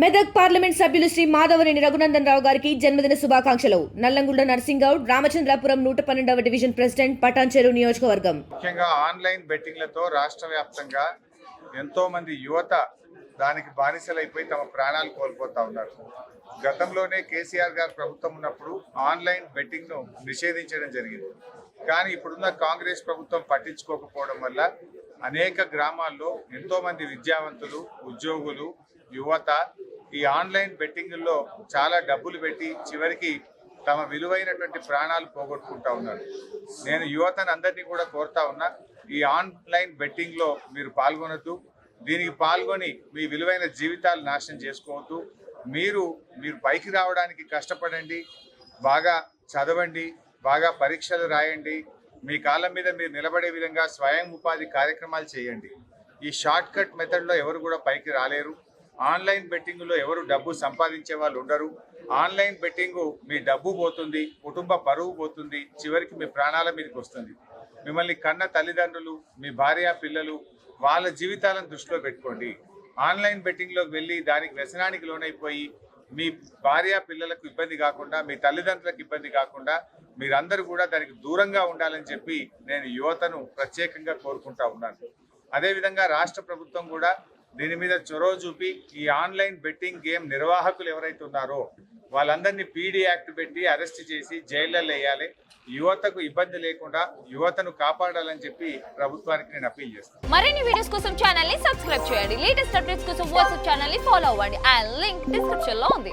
Medak parliament సభ్యులు శ్రీ మాధవరేని రఘునందన్ రావు గారికి జన్మదిన శుభాకాంక్షలు. నల్లంగుండ నర్సింగౌడ్ రామచంద్రాపురం నూట పన్నెండవ డివిజన్ ప్రెసిడెంట్ పటాన్చెరు నియోజకవర్గం. ముఖ్యంగా ఆన్లైన్ బెట్టింగ్లతో రాష్ట్ర వ్యాప్తంగా ఎంతో మంది యువత దానికి బానిసలైపోయి తమ ప్రాణాలు కోల్పోతా ఉన్నారు. గతంలోనే కేసీఆర్ గారు ప్రభుత్వం ఉన్నప్పుడు ఆన్లైన్ బెట్టింగ్ను నిషేధించడం జరిగింది. కానీ ఇప్పుడున్న కాంగ్రెస్ ప్రభుత్వం పట్టించుకోకపోవడం వల్ల అనేక గ్రామాల్లో ఎంతో మంది విద్యావంతులు ఉద్యోగులు యువత ఈ ఆన్లైన్ బెట్టింగుల్లో చాలా డబ్బులు పెట్టి చివరికి తమ విలువైనటువంటి ప్రాణాలు పోగొట్టుకుంటా ఉన్నారు. నేను యువతను అందరినీ కూడా కోరుతా ఉన్నా ఈ ఆన్లైన్ బెట్టింగ్లో మీరు పాల్గొనొద్దు. దీనికి పాల్గొని మీ విలువైన జీవితాలు నాశనం చేసుకోవద్దు. మీరు మీరు పైకి రావడానికి కష్టపడండి బాగా చదవండి బాగా పరీక్షలు రాయండి మీ కాలం మీద మీరు నిలబడే విధంగా స్వయం ఉపాధి కార్యక్రమాలు చేయండి. ఈ షార్ట్ కట్ మెథడ్లో ఎవరు కూడా పైకి రాలేరు. ఆన్లైన్ బెట్టింగ్లో ఎవరు డబ్బు సంపాదించే వాళ్ళు ఉండరు. ఆన్లైన్ బెట్టింగ్ మీ డబ్బు పోతుంది కుటుంబ పరువు పోతుంది చివరికి మీ ప్రాణాల మీదకి వస్తుంది. మిమ్మల్ని కన్న తల్లిదండ్రులు మీ భార్య పిల్లలు వాళ్ళ జీవితాలను దృష్టిలో పెట్టుకోండి. ఆన్లైన్ బెట్టింగ్లోకి వెళ్ళి దానికి వ్యసనానికి లోనైపోయి మీ భార్య పిల్లలకు ఇబ్బంది కాకుండా మీ తల్లిదండ్రులకు ఇబ్బంది కాకుండా మీరందరూ కూడా దానికి దూరంగా ఉండాలని చెప్పి నేను యువతను ప్రత్యేకంగా కోరుకుంటా ఉన్నాను. అదేవిధంగా రాష్ట్ర ప్రభుత్వం కూడా దీని మీద చొరవ చూపి ఈ ఆన్లైన్ బెట్టింగ్ గేమ్ నిర్వాహకులు ఎవరైతే ఉన్నారో వాళ్ళందరినీ పీడీ యాక్ట్ పెట్టి అరెస్ట్ చేసి జైళ్ళల్లో వేయాలి. యువతకు ఇబ్బంది లేకుండా యువతను కాపాడాలని చెప్పి ప్రభుత్వానికి నేను అప్పీల్ చేస్తాను. మరిన్ని వీడియోస్ కోసం ఛానల్ని సబ్స్క్రైబ్ చేయండి. లేటెస్ట్ అప్డేట్స్ కోసం వాట్సాప్ ఛానల్ని ఫాలో అవ్వండి. అండ్ లింక్ డిస్క్రిప్షన్లో ఉంది.